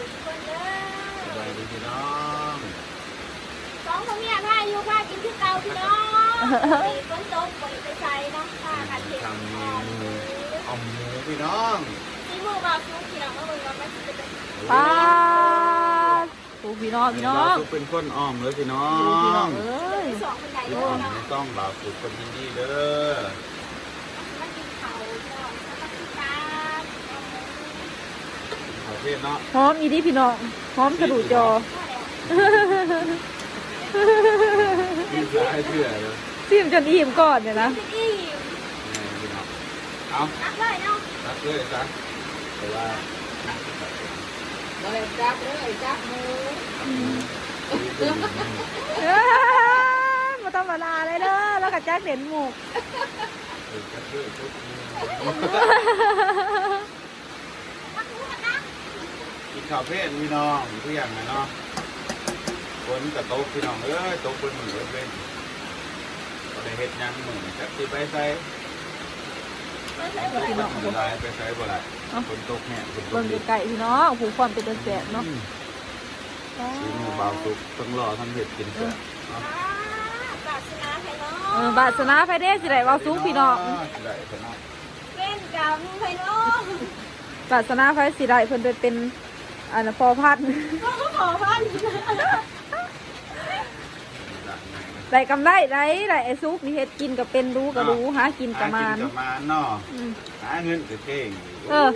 สุทุกคนเด้สบาอยดีพี่น้องสองคนเมียพาอยู่พากินที่เตาพี่น้องฝนตกฝนไปใส่เนาะพากันเห็ดทำเมอ่อมนูอ่อมหมูพี่น้องที่มือบ่าวซุกพี่น้องก็เบิ่งว่ามันจะเป็นป้าดปูพี่น้องพี่น้องทุกเป็นคนอ่อมเลยพี่น้อปูพี่น้องงเอ้ยสองคนใหญ่พี่เด้น้อองเนาะไม่ต้องบ่าวสุดคนยินดีเด้อ มันกินเขาพี่น้องแล้วก็กินตาเอาหมู ประ เทศเนาะหอมอีดีพี่น้องหอมกระดูกจอมีสายเชื่อเลยซิมจนอิ่มก่อนเนี่ยนะจะอิ่มนี่พี่น้องเอานักเลยเนาะตักเลยตักแต่ว่าเลยจับเลยจับหมูเอ้ยมาธรรมดาเลยเด้อแล้วก็แจ็คเด่นหมูกตักเลยทุกนักรู้กันนะ กินข้าวเพศพี่น้องทุกอย่างนะเนาะฝนกับตกพี่น้องเอ้ยตกเป็นหมือเป็นก็ได้เฮ็ดหยังหมือจักสิไปใส่ไม่ใช่ตกเป็นหมือลายไปใส่บ่ได้ฝนตกเนี่ยฝนตเบิ่กงดิไก่พี่น้องผูความเป็นตะแสบเนาะสีมือเบาสุกต้องรอทำเห็ดกินเสร็จอ่าปรารถนาให้เนาะเออบาสนาไฟเด้สิได้เว้าสูงพี่น้องได้พี่น้องเป็นกรรมให้เนาะบาสนาไฟสิได้เพิ่นไปเป็น อันน่ะพอพัดก็ขอพันได้กำไรได้ได้ไอ้ซุกนี่เฮ็ดกินก็เป็นรู้ก็รู้หากินก็มานกับมานเนาะอืมหาเงินก็เก่งเออ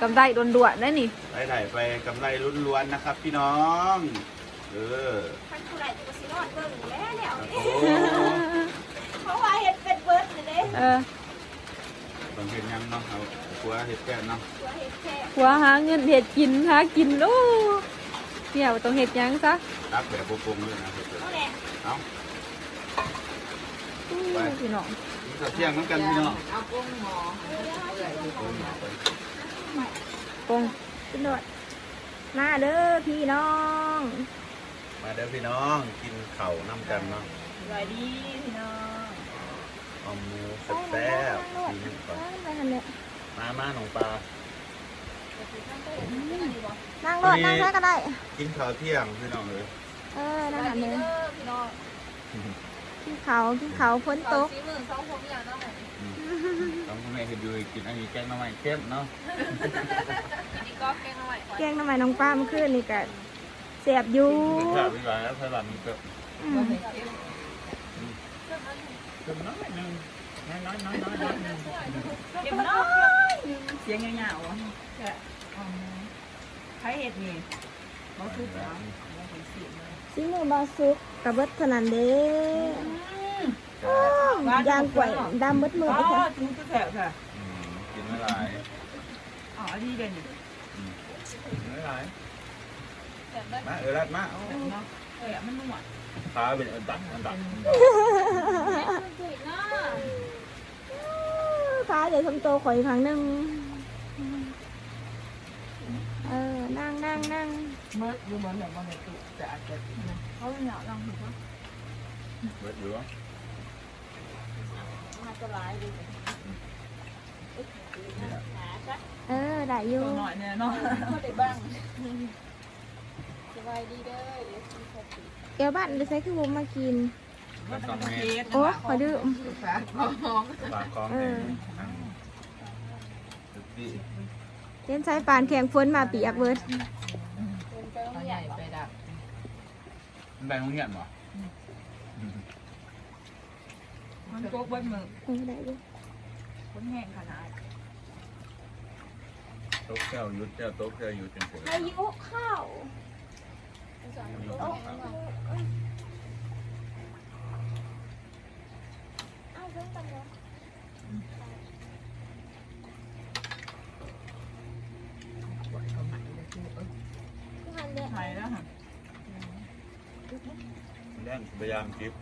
กำไรด่วนๆได้นี่ไปได้ไปกำไรล้วนๆนะครับ พี่น้องเออพันผู้ใดจะมาสิรอดเบิ่งแล้วแล้วโอ้เพราะว่าเห็ดเป็นเบิร์ดเลยเด้เออบางเห็ดยังเนาะเอา หัวเห็ดแก่เนาะตัวเห็ดแค่หัวหาเงินเฮ็ดกินหากินโอ้เนี่ยบ่ต้องเฮ็ดหยังซะรับแบบโปร่งๆเลยนะเห็ดเอาแหละเอาอู้พี่น้องกินข้าวเที่ยงน้ำกันพี่น้องเอากุ้งหมอเปื่อยอยู่กุ้งหมอปงพี่น้องมาเด้อพี่น้อง มาเด้อพี่น้องกินข้าวน้ำกันเนาะสวัสดีพี่น้องเอาหมูแซ่บๆกินก่อนไปหั่นแหละ มามาหนองปลา นั่งรถนั่งได้ก็ได้ กินข้าวเที่ยงพี่น้องเลยเออนั่งหันเลยพี่น้องกินเขากินเขาฝนตกสีมือสองผมอย่างน้องต้องแม่เห็นดูกินอันนี้แกงหน้ำมันเข้มเนาะนี่ก็แกงหน่อยแกงน้ำมันน้องป้าเมื่อคืนนี่ก็เสียบอยู่เป็นข้าววิบากแล้วพลังมันก็อืมเค็มน้อยหนึง น้อยน้อยน้อยน้อยน้อยหนึงเดี๋ยวน้องเสียงเงาๆอะใช้เห็ดนี่เขาคือเหรอซีมือบาซุกกับเบิดขนาดเด้ยางกล้วยดำเบิดมือไปค่ะจุ๊กแถวค่ะกินไม่หลายอ๋อดีเด่นอืมกินไม่หลายมาเออรัดมาเออมันนุ่มอะขาเป็นอันดับอันดับ สุดเนาะฟ้าเดี๋ยวทำโตข่อยอีกครั้งหนึ่งเออ นั่งนั่งนั่งเมื่อดูเหมือนแบบว่าในตู้แต่อาจจะเขาไม่อยากลองถูกไหมเบิดอยู่วะมาจะร้ายดูหาซะเออ ได้อยู่ตัวหน่อยเนี่ยเนาะก็ได้บ้างสบายดีเด้อเดี๋ยวสิขอบคุณแก้วบ้านไปใช้คือผมมากิน มันต้องเมตรโอ้ขอดื้อฝาคองปากคลองแห่งอันตึกดีเล่นใช้ปานแข่งฝนมาปีอักเบิร์ดเป็นไปต้องใหใหญ่ญ่ไปดักมันไปโรงเรียนบ่มันโจ๊กไว้มือเออได้อยู่คนแห้งขนาดโต๊ะแก้วยุดแก้วโต๊ะแก้วยุดจังเลยอายุเข้าโต๊ะ เอาเรื่องกันเนาะเขาใหม่เลยคือเออคือหันเด้ใช่แล้วฮะแรงพยายามจิบ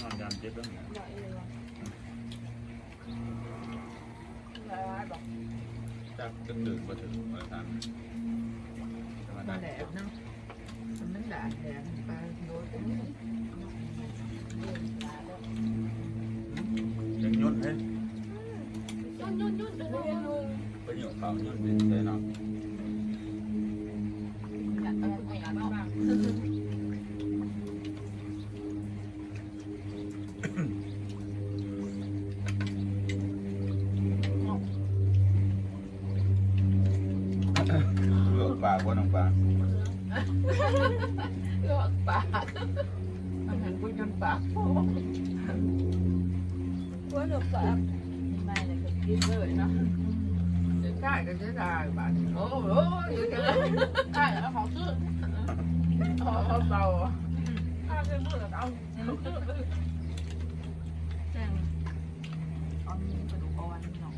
นอนยามจิบแล้วเนี่ยใหญ่เลยว่ะใหญ่บอกจากตึกดึกมาถึงมาทานธรรมมาดาแดดเนาะมันไม่แดดแดดไปโดน หัวหนูปากไม่เลยก็กินเลยเนาะจะได้ก็จะได้บาทโอ้โหอยู่จะได้แล้วของซื้อเอาเอาเบาถ้าเป็นมือเอาแจ้งเอามีกระดูกอ่อนเนาะ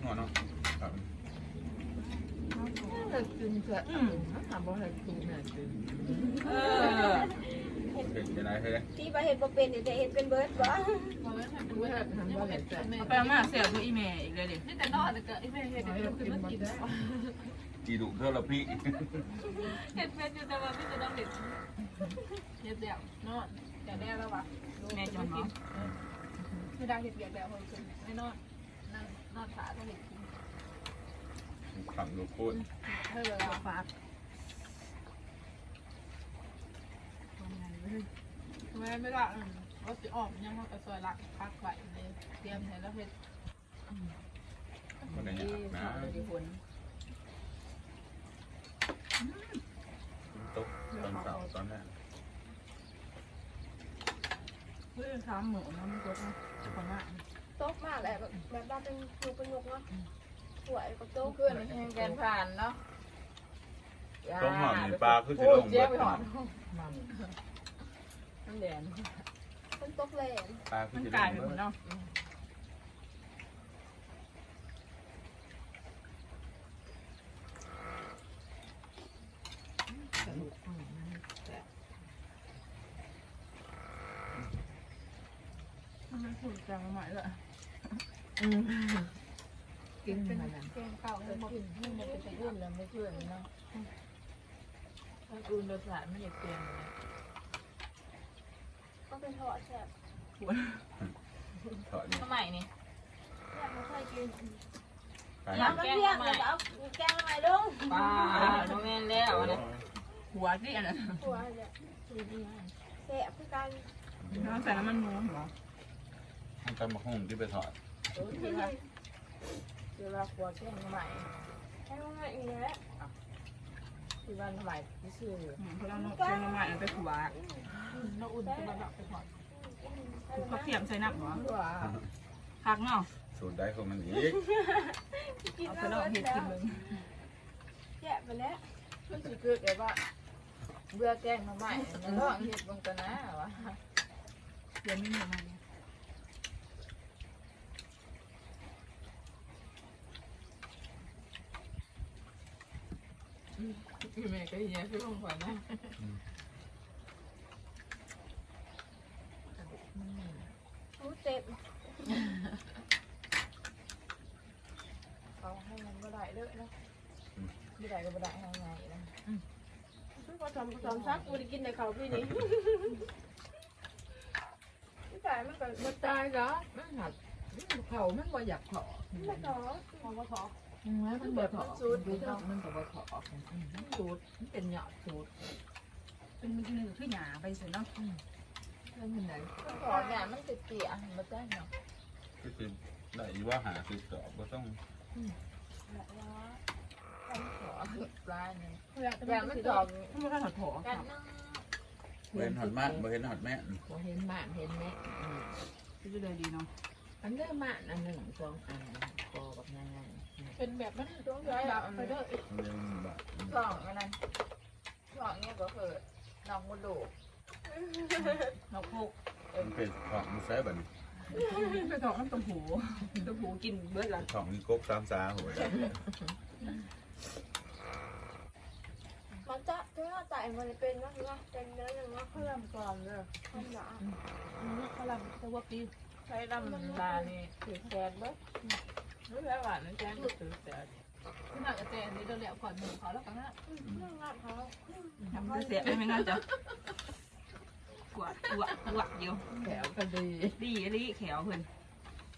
หัวเนาะครับกินเถอะทำบ่ให้กินเนี่ยกินเออเป็นจะได้เฮ้ยที่ประเห็นบ่เป็นเดี๋ยวจะเห็นเป็นเบิร์ดบ่บ่ให้ทำบ่ให้ทำบ่ให้แต่เอาไปเอามาเสียตัวอีเมลอีกเลยดินี่แต่นอนแต่ก็อีเมลเห็ดให้เดี๋ยวกิคือนมันบ่กินได้กีดุเท่าละพี่เห็ดเป็นอยู่แต่ว่าไม่จะต้องเด็ดเห็ดเดี่ยวนอนแต่แน่แล้ววะแม่จะกินไม่ได้เห็ดเดี่ยวแบบคนอื่นไม่นอนนั่งนอนขาก็เห็ดกินขังลูกโคตรเฮ้ยเวลาฝาก แม่ไม่ละว่าสิออกยังว่ากระสวยละพักไหวเลยเตรียมให้แล้วเห็ดคนไหนที่นะทำดีคนตกตอนเสาร์ตอนนั้นเฮ้ยทำหมูน้ำกดนะคนละโต๊ะมากแหละแบบแบบเราเป็นครูเป็นยกเนาะสวยกับโต๊ะเพื่อนแห่งกันผ่านเนาะต้องหอมปลาคือสิโอ้ลงเจี๊ยบไปเบิหอด มมันแดนเป็นโต๊ะแหลมปลาคือมันสิกลลายงเป็นเบิหมดดเนาะมันถูกจังใหม่เลยกินมันนะแกงเก่าเอเลอยบอกกินให้มันเป็นอื่นแล้วไม่เพื่อนเนาะถ้าอื่นรสชาติไม่ได้เปลี่ยน เลยก็เป็นทอดแซ่บถอดนี่ทำไมนี่อยากมาใส่กินปลาน้ำมันเพียงเลยเอาแกงอะไรลงป้าโมเมนแล้วนะหัวที่อันนั้นหัวเนี่ยแซ่บคือกันน้ำใส่น้ำมันหมูเหรอมันตำมะฮุ่งที่ไปถอดคือว่าคือว่าครัวแค่ใหม่แค่ว่าอย่างนี้ แหละคือว่าใหม่ที่ชื่อเพราะเราเชียงใหม่ไปขัวน้ำอุ่นคือมันไปถอดเขาเทียมใส่น้ำเหรอตัวพักเนาะสูตรได้ของมันอีกกินเอาไปแล้วลองเห็ดกินมึงแซ่บไปแล้วมันคือคือแบบว่าเบื่อแกงมาใหม่แล้วก็เห็ดบงกันนะวะเดี๋ยวไม่มีมาเนี่ย พี่แม่ก็ยังพี่ลงก่อนนะรู้เจ็บเขาให้มันก็ได้เลยนะไม่ได้ก็ไม่ได้ทางไงนะผสมผสมซักกูได้กินในเขาพี่นี้พี่สายมันก็มันตายเหรอมันหักเขามันบ่อยากขอไม่ต่อของมาขอมัน แบบมันสูดมันมันก็บ่ขอกมันสูดมันเป็นหยอดสูดเป็นมือหนึ่งขึ้นหยาไปสร็จเนาะแล้วมันไหนขอเนี่ยมันติดเตี่ยมันได้เนาะก็คือได้ว่าหาคือสอบก็ต้องขอปลาเนี่ยอยากอย่างมันดอกม่ได้ถอดถอกเห็นหอดมากเห็นหอดแม่เห็นบ้านเห็นแม่ที่จะเลยดีเนาะอันเด้อบ้านอันหนึ่งสองอัน อแบบง่ายเป็นแบบมันต้องย้ายไปเด้อเรื่องบาทๆสองอันนั้นสองเนี่ยก็คือน้องมดลูกเราโคกมันเป็นของมันใช้บัดนี้ไปถอดน้ำต้มหูต้มหูกินเบิร์ดละของมีกบสามสาหัวได้มันจะเจ้าใจมันเป็นนะนะเป็นเนื้ออย่างนี้เพิ่มก่อนเลยทำหนาเขาลำแต่ว่าปีใช้ดำตานี่ถือแกนเบ้ รู้แล้วว่านั่นแกนก็ถือแกนขนาดจะเจนนี่เราแล้วก่อนหนึ่งเขาแล้วกันนะเรื่องงานเขาทำจะเสียไม่งั้นจะกวดกวดกวดอยู่แถวก็ดีดีดีแขวเพื่น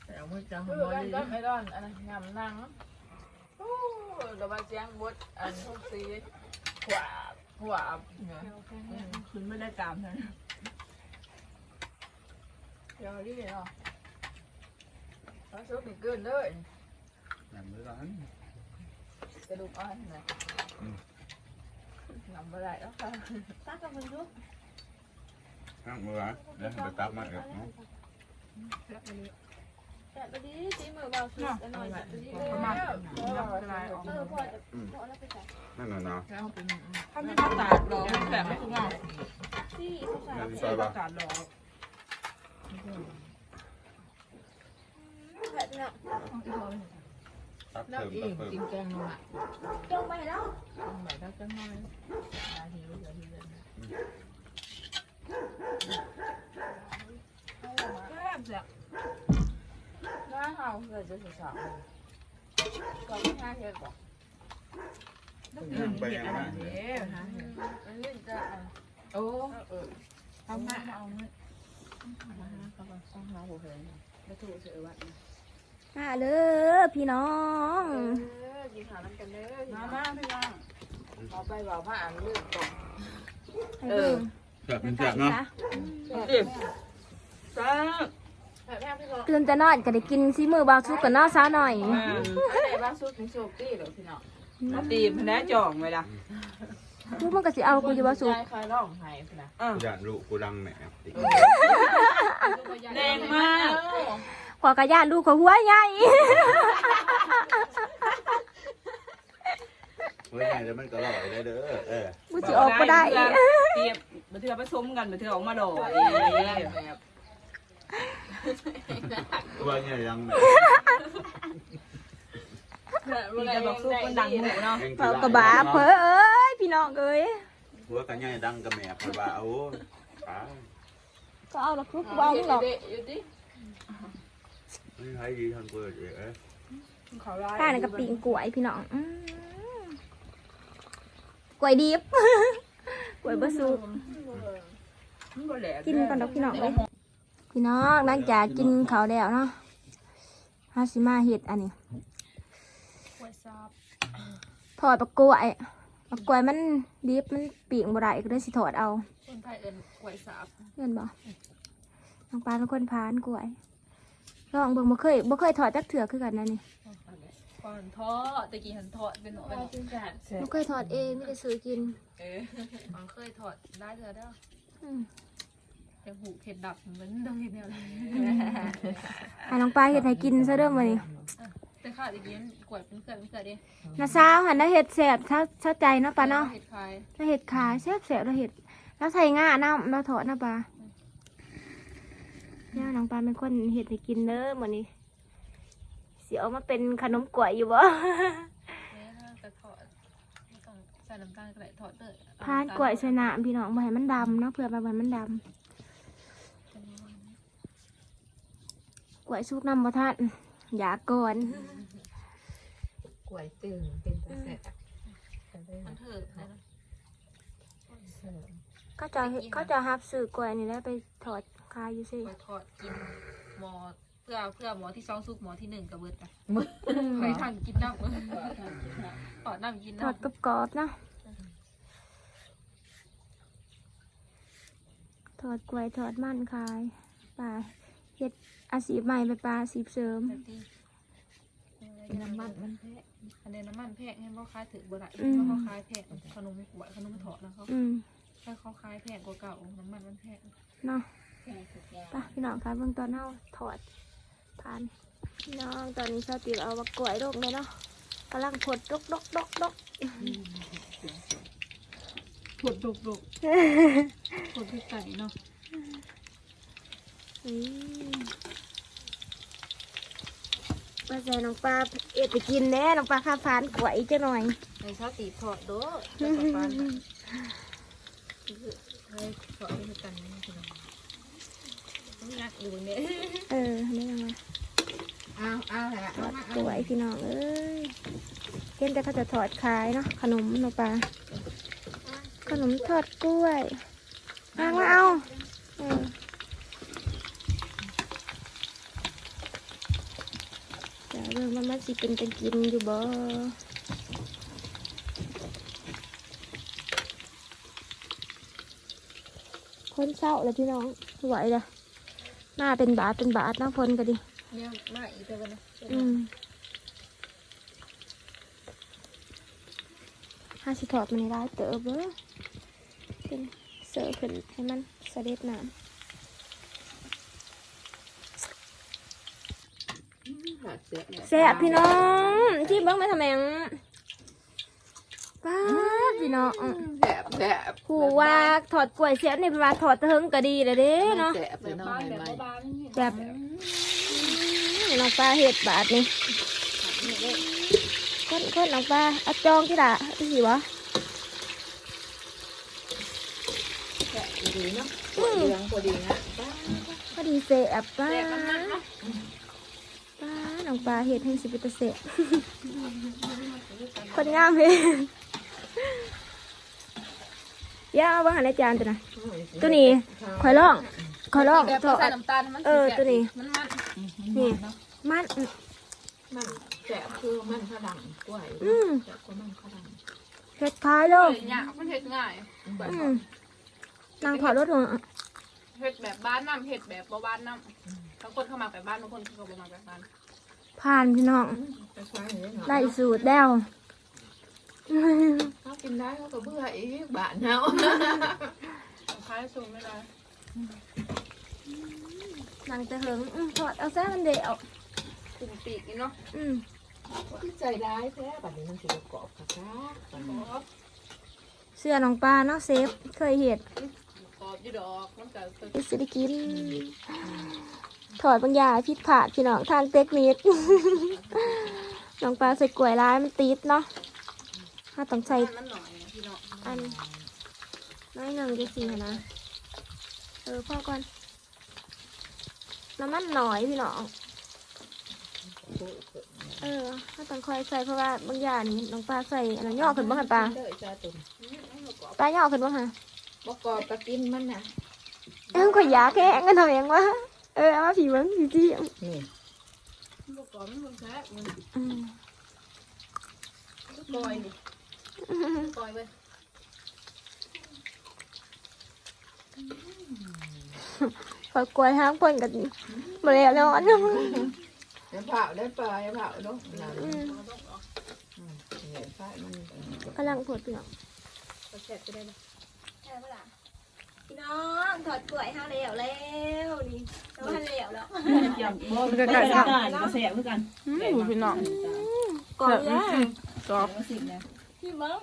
แถวมันจังบ่ดีก็ไม่ร้อนอันนั้นยำนั่งโอ้กระบะเจียงบดอันทุกสีขวาขวาเนี่ยคืนไม่ได้ตามนั้นเดี๋ยวนี่เนาะเขาซุปนี่เกินเลย นั่นเลยร้านกระดูกอ่อนนะนำไปได้แล้วค่ะตักกับมึงดูข้างมือ ร้านแล้วไปตักมาเอบเนาะแต่ไปดีจีมือเบาสุดหน่อยแต่ดีเลยประมาณนำไปได้ออกเออพอจะพอแล้วไปใส่นั่นน่ะเนาะแล้วเป็นถ้าไม่ประกาศหรอกแบบไม่ถูกงานที่เขาใส่นั่นไม่ซอยปบ่ระกาศหรอกแบบนี้ตักแล้วเติมอีตักกเติมกินแกงนัวจงไปแล้วกินใหม่แล้วก็น้อยนาทีเดียวทีเดียวแซ่บเสียน้าเฮาเลยจะสาวก่อนที่ห้าเทียนบอกต้องกินไปเห็ดยังอะไรไงเด้อฮะอันนี้จะโอ้เออเอามาเอาเงินต้องหาหัวเพลงแล้วถูกเสือวัด มาเลยพี่น้องกินข้าวน้ำกันเด้อมามาพี่น้องเอาไปบอกว่าอ่านเรื่องตกให้เบิ่งเสียบเป็นเสียบเนาะจ้าแบบแม่พี่บอกตื่นแต่นอนก็ได้กินซีมือบาวซุกกันเนาะซะหน่อยอะไรบ้างซุปนี่โชคดีเหรอพี่น้องมาตีมแน่จ่องไว้ละลูกมันก็สิเอากูอยู่บาวซุกยายคอยร้องไห้พี่นะกูอยากลูกกูดังแหนบติแรงมาก ขอกระยานลูกขอหัวใหญ่เฮ้ยไงแล้วมันก็ลอยได้เด้อเออกูสิออกบ่ได้เตรียมมาเถื่อผสมกันมาเถื่อออกมาดอกแบบว่าไงยังแหนมีแต่บอกสู้คนดังหมูเนาะบเปากระบาเพ้อเอ้ยพี่น้องเอ้ยหัวกันใหญ่ดังกับแม่พะบ่าโอ้ตายก็เอาละคือกูเอาหรอกอยู่ดิ ไม่ใช่ดีทันเปิดเอ้ยเขาไล่ป้านี่นก็ปิงกล้วยพี่น้องอืมกล้วยดิบ กล้วยบะซุกกินก่อนดอกพี่น้องเลยพี่น้องหลังจากกินข้าวแล้วเนาะฮาสิมาเฮ็ดอันนี้กล้วยซับถอดปลากกล้วยปลากกล้วยมันดิบมันปีกบ่ได้ก็เลยสิถอดเอาคนไทยเอิ้นกล้วยซับเพื่อนบ่น้องปลาเป็นคนพานกล้วย ลองเบิ่งบ่เคยบ่เคยถอดจักเถื่อคือกันนะนี่ก่อนทอดตะกี้หันทอดเป็นหนูเป็นจริงจังบ่เคยถอดเองไมแต่ได้ซื้อกินเออมันเคยทอดได้เถอะเด้ออืมแต่หูเผ็ดดับเหมือนต้องเห็นแนวเลยให้น้องปลาเฮ็ดให้กินซะเด้อมื้อนี้แต่ข้าวตะกี้มันกล้วยเป็นเกลือเป็นเกลือดิน้าสาวหันน่ะเฮ็ดแซ่บเท่าเท่าใจเนาะปลาเนาะเห็ดคายแล้วเห็ดขายแซ่บแซ่บแล้วเห็ด แล้วใส่ง่าน้ำแล้วถอดนะปลาเนี่ยน้องปลาเป็นคนเห็ดให้กินเด้อเหมือนนี้เสียออกมาเป็นขนมกล้วยอยู่บ่ เนี่ยกระทอดไม่ต้องใส่น้ำตาลก็ได้ทอดเด้อพานกล้วยใส่น้ำพี่น้องบ่ให้มันดำเนาะเผื่อไปบ่ให้มันดำกล้วยสุกน้ำบ่ทันอยากก่อนกล้วยตึงเป็นตะแสบมันเถอะนะก็จะเฮ็ดก็จะฮับซื้อกล้วยนี่แล้วไปถอดขายอยู่สิไปทอดกินหมอเพื่อเพื่อหมอที่สองซุกหมอที่หนึ่งกระเบิดนะอืมไปทางกินน้ำทอดน้ำกินถอดน้ำกรอบๆเนาะถอดกล้วยถอดมันขายปลาเฮ็ดอาชีพใหม่ไปปลาอาชีพเสริมน้ำมันมันแพงอันนี้น้ำมันแพงให้พ่อค้ายถือบ่ได้เพราะเขาขายแพงขนมขวดขนมถอดแล้วเขาอืมถ้าเขาขายแพงกว่าเก่าน้ำมันมันแพงเนาะ ไปพี่น้องคะเบื้องตอนเฮาถอดทานพี่น้องตอนนี้ชาวติวเอามากล้วยลงเลยเนาะกำลังผดดกดกดกดกปวดดุกดุกปวดที่ไก่เนาะอืมมาใส่น้องปลาเอ็ดไปกินแน่น้องปลาข้าวฟานกล้วยจะหน่อยในชอบตีถอดโด้จะกลับบ้านเฮ้ยถอดไม่กันนี่คือต้อง งัดอยู่เนี่ยเออนี่ยังไงเอาเอาแหละถอดกล้วยพี่น้องเอ้ยเห็นแต่เขาจะถอดขายเนาะขนมน้องปลาขนมทอดกล้วยมามาเอาเออจะเรื่องมันมันสิเป็นกันกินอยู่บ่คนเศร้าเลยพี่น้องไหวเลย หน้าเป็นบาทเป็นบาทเนาะพนก็ดิเนี่ยมาอีกเดี๋ยวนะอืมห้าสิถอดมันได้เต๋อเบ้อเป็นเสิร์ฟขึ้นให้มันเสด็จน้ำขาดเสียเนี่ยแซ่บพี่น้องที่เบิ้งมาทำไมงป้าด พี่น้องแสบแสบครูว่าถอดกล้วยเสียบนี่เป็นว่าถอดตะเฮิงก็ดีเลยเด้เนาะแสบเลยน้องใหม่แบบนี่น้องปลาเห็ดบาทนี่คนคนน้องปลาเอาจองที่ละที่สิวะแสบดีเนาะตัวเหลืองพอดีนะพอดีเสียบป้าแซ่บมันมันเนาะป้าน้องปลาเห็ดให้สิบเป็นตะเสะคนงามเลยอ ย่าเอาบ้างในจานตัวนะตัวนี้คอยลองคอยลองแบบถอใส่ดน้ำตาลให้มันเออตัวนี้มันมันนี่มันมันแสบคือมันฝรั่งกล้วยอืมแสบกว่ามันฝรั่งเห็ดคล้ายเลเอ้ยยเนี่ยมันเผ็ดง่ายอืมนางถอดรถหัวเผ็ดแบบบ้านน้ำเผ็ดแบบบ่บ้านน้ำบางคนเข้ามาแบบบ้านบางคนเขาบ่มาแบบบ้านผ่านพี่น้องคล้ายๆเลยเนาะได้สูตรแล้ว เขากินได้เขาก็เบื่ออีกบ้านเนาะคล้ายสูงไม่ได้นางจะเหิงอืมถอดเอาแซ่มันเดียวกลุ่มปีกนี่เนาะอืมที่ใจร้ายแท้บัดนี้มันสิประกอบค่ะค่ะเสื้อน้องปลาเนาะเซฟเคยเห็ดกรอบอยู่ดอกมันก็เกิดเป็นสิได้กินถอดบางอย่างผิดพลาดพี่น้องทางเทคนิคน้องปลาใส่กล้วยร้ายมันติดเนาะ ถ้าต้องใส่มันหน่อยนะพี่น้องอันน้อยหนึ่งจะสี่นะเออพ่อก่อนน้ำมันหน่อยพี่น้องเออถ้าต้องคอยใส่เพราะว่าบางอย่างนี่น้องปลาใส่อันนั้นย่อขึ้นบ้างปลาเลยจ้าตุ่มปลาย่อขึ้นบ้างฮะประกอบก็กินมันน่ะเอ้ยข่อยยาแค่กันทำยังวะเออเอามาผีเบิ้งผีจี้นี่ลูกกรอบมันคนแท้มันอืมลูกกอยนี่ ลูกกอยเว้ยขอยกล้วยห้างคนกันมาแล้วนอนเดี๋ยวเผาได้ปลาเดี๋ยวเผาเนาะนั่นอืมเห็นไฟมันกำลังปวดพี่น้องก็แซ่บจะได้ไหมพี่น้องถอดกล้วยห้างแล้วแล้วนี่แล้วห้างแล้วแล้วมันก็ไก่ไก่ก็เสียเหมือนกันหูพี่น้องก่อนแล้วกรอบก็สิบเนี่ย พี่เบิ้ง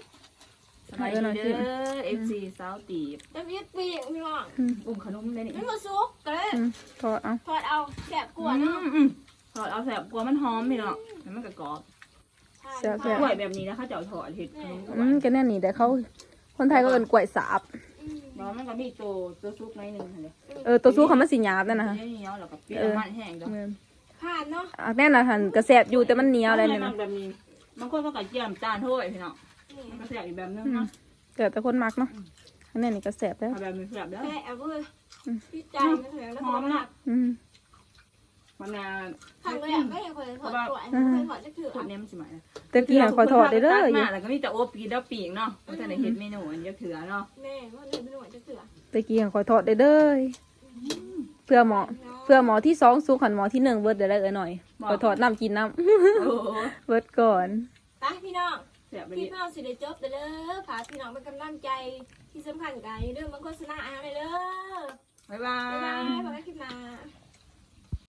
สบายดีเด้อเอฟซีสาวตีบจะมีดปีกพี่น้องอุ้มขนมได้นี่ไม่มาซุกก็เลยทอดเอาถอดเอาแสบกล้วยเนาะถอดเอาแสบกลัวมันหอมพี่เนาะแล้วมันก็กรอบใช่กล้วยแบบนี้นะเขาจะเอาถอดเห็ดขนมอืมก็แน่นี่แต่เขาคนไทยก็เอินกล้วยสาบแล้วมันก็มีตัวตัวซุปในหนึ่งเลยเออตัวสู้เขามันสีหยาบนั่นนะเนี้ยแล้วก็เปรี้ยวมันแห้งจ้ะผ่านเนาะอะแน่นะทันกระแสบอยู่แต่มันเหนียวอะไรเนี่ยมันะแบบนี้ บางคนก็กระเจียมจานถ้วยพี่เนาะมันก็แสบอีกแบบนึงเนาะแต่แต่คนมักเนาะอันนี้นี่กระแสบแล้วเอาแบบนี้แสบเด้อแม่เอาเลยพี่ใจมันถึงแล้วหอมนะอืมมันน่ะทางเลยอะก็ยังเคยถอดกล้วยไม่เคยถอดจะถือขวดนี้มันสิมาแต่กี้หันคอยถอดได้เด้ออยู่แล้วก็มีแต่โอปีแล้วปีกเนาะมันจะได้เห็ดเมนูอันเดียวเถื่อเนาะแม่ว่าเลยไม่รู้ว่าจะถือแต่กี้หันคอยถอดได้เด้อเพื่อหมอ เพื่อหมอที่สองสู้ขันหมอที่หนึ่งเบิร์ดเดี๋ยวได้เออหน่อยคอยถอดน้ำกินน้โอ้โหำ เบิร์ดก่อน ไปพี่น้องแสบไปพี่ดิน้องสิได้จบเด้อพาพี่น้องเป็นกำลังใจที่สำคัญกันเรื่องมันโฆษณาอะไรเด้อบ๊ายบาบ๊ายบายย พบกันคลิปหน้า